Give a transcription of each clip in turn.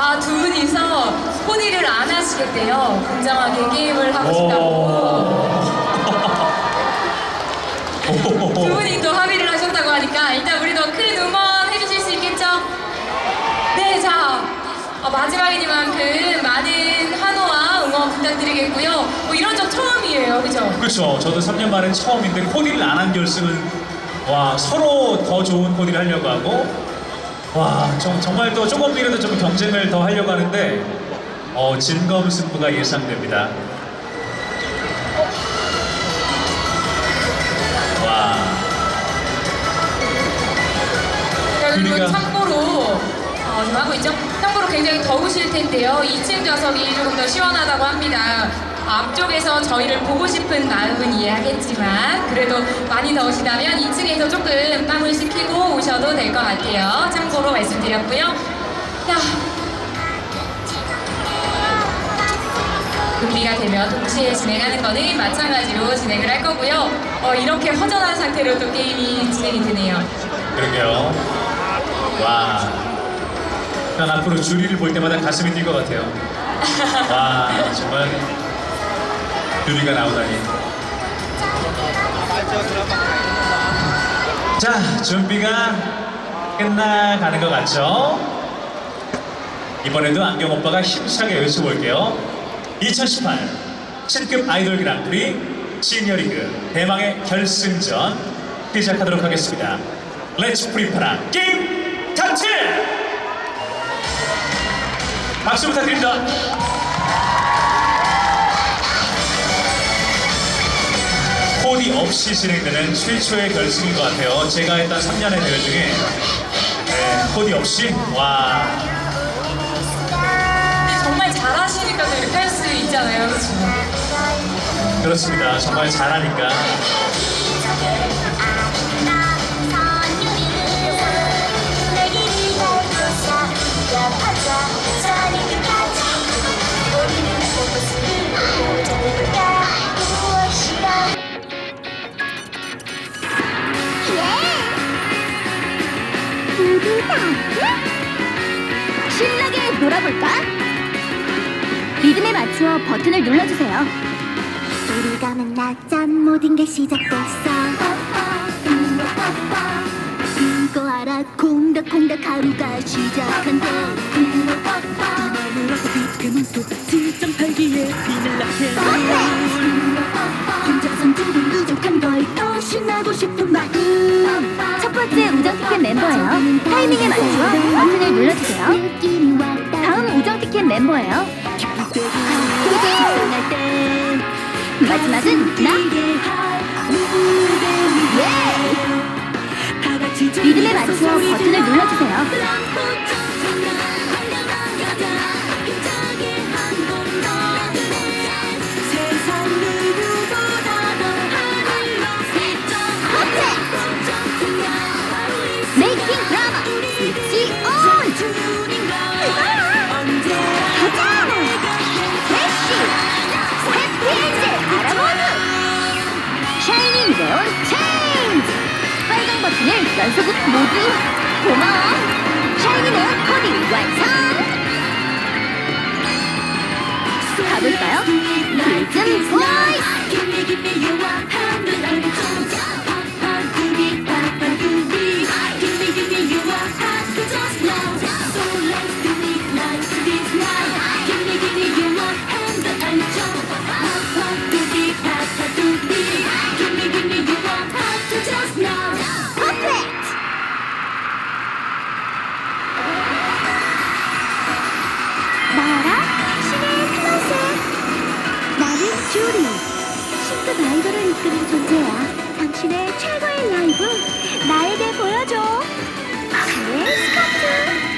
아, 두 분이서 코디를 안 하시겠대요. 굉장하게 게임을 하고 싶다고. 두 분이 또 합의를 하셨다고 하니까 일단 우리도 큰 응원 해주실 수 있겠죠? 네, 자 어, 마지막이니만큼 많은 환호와 응원 부탁드리겠고요. 뭐 이런 적 처음이에요, 그죠? 그렇죠. 저도 3년 만에 처음인데 코디를 안 한 결승은 와 서로 더 좋은 코디를 하려고 하고 와 정, 정말 또 조금이라도 좀 경쟁을 더 하려고 하는데 어, 진검승부가 예상됩니다. 와 우리가- 참고로 어, 지금 하고 있죠? 참고로 굉장히 더우실 텐데요. 2층 좌석이 조금 더 시원하다고 합니다. 앞쪽에서 저희를 보고 싶은 마음은 이해하겠지만 그래도 많이 더우시다면 2층에서 조금 땀을 식히고 오셔도 될 것 같아요. 참고로 말씀드렸고요. 야, 준비가 되면 동시에 진행하는 거는 마찬가지로 진행을 할 거고요. 어, 이렇게 허전한 상태로 또 게임이 진행이 되네요. 그러게요. 와. 난 앞으로 주리를 볼 때마다 가슴이 뛸 것 같아요. 와 정말 주리가 나오다니. 자 준비가 끝나가는 것 같죠? 이번에도 안경 오빠가 힘차게 외쳐볼게요. 2018 신급 아이돌 그랑프리 시니어리그 대망의 결승전 시작하도록 하겠습니다. 렛츠 프리파라 게임 자체! 박수 부탁드립니다. 없이 진행되는 최초의 결승인 것 같아요. 제가 했던 3년의 대회 중에 네, 코디 없이 와 정말 잘하시니까 또 이렇게 할 수 있잖아요, 그렇죠? 그렇습니다. 정말 잘하니까 놀아볼까? 리듬에 맞추어 버튼을 눌러주세요. 우리가 만났던 모든 게 시작됐어. 이거 알아 콩닥콩닥 하루가 시작한대. 그만도 7.8기에 비늘 나게 혼자선 조금 부족한 걸 더 신나고 싶은 마음. 첫 번째 우정 티켓 멤버예요. 타이밍에 버튼을 눌러주세요. 다음 우정 티켓 멤버예요. 마지막은 나. 예! 리듬에 맞추어 버튼을 눌러주세요. 연속으로 모두 고마워! 샤이닝 레온 코디 완성! 가볼까요? 리즘 보 주리 신급 아이돌을 이끄는 존재야. 당신의 최고의 라이브 나에게 보여줘. 내 스커트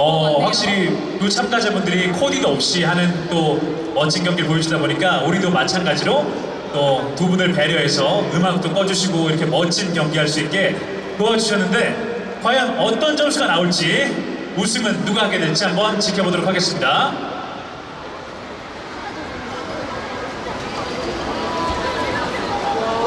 어, 확실히 그 참가자분들이 코디도 없이 하는 또 멋진 경기를 보여주다 보니까 우리도 마찬가지로 또 두 분을 배려해서 음악도 꺼주시고 이렇게 멋진 경기할 수 있게 도와주셨는데 과연 어떤 점수가 나올지 우승은 누가 하게 될지 한번 지켜보도록 하겠습니다.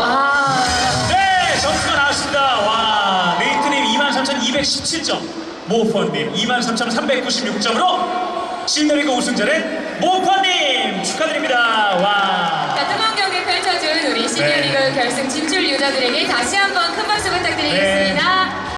아, 네, 점수가 나왔습니다. 와, 레이트님 23,217점, 모퍼님 23,396점으로 신데리그 우승자는 모퍼님 축하드립니다. 와. 자, 뜨거운 경기 펼쳐준 우리 시니어리그 네. 결승 진출 유저들에게 다시 한번 큰 박수 부탁드리겠습니다.